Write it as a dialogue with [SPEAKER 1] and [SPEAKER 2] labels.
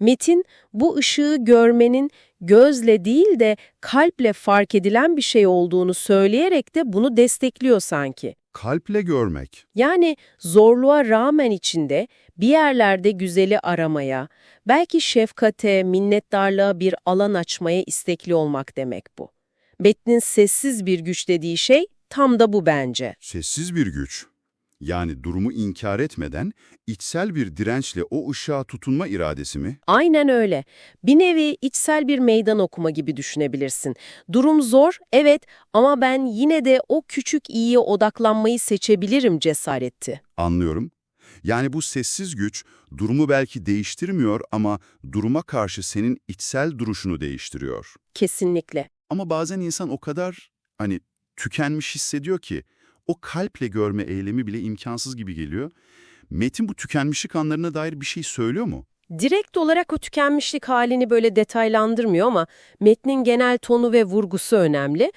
[SPEAKER 1] Metin bu ışığı görmenin gözle değil de kalple fark edilen bir şey olduğunu söyleyerek de bunu destekliyor sanki.
[SPEAKER 2] Kalple görmek.
[SPEAKER 1] Yani zorluğa rağmen içinde bir yerlerde güzeli aramaya, belki şefkate, minnettarlığa bir alan açmaya istekli olmak demek bu. Metnin sessiz bir güç dediği şey tam da bu bence.
[SPEAKER 2] Sessiz bir güç. Yani durumu inkar etmeden içsel bir dirençle o ışığa tutunma iradesi mi?
[SPEAKER 1] Aynen öyle. Bir nevi içsel bir meydan okuma gibi düşünebilirsin. Durum zor, evet ama ben yine de o küçük iyiye odaklanmayı seçebilirim cesaretti.
[SPEAKER 2] Anlıyorum. Yani bu sessiz güç durumu belki değiştirmiyor ama duruma karşı senin içsel duruşunu değiştiriyor.
[SPEAKER 1] Kesinlikle.
[SPEAKER 2] Ama bazen insan o kadar hani tükenmiş hissediyor ki o kalple görme eylemi bile imkansız gibi geliyor. Metin bu tükenmişlik anlarına dair bir şey söylüyor mu?
[SPEAKER 1] Direkt olarak o tükenmişlik halini böyle detaylandırmıyor ama metnin genel tonu ve vurgusu önemli.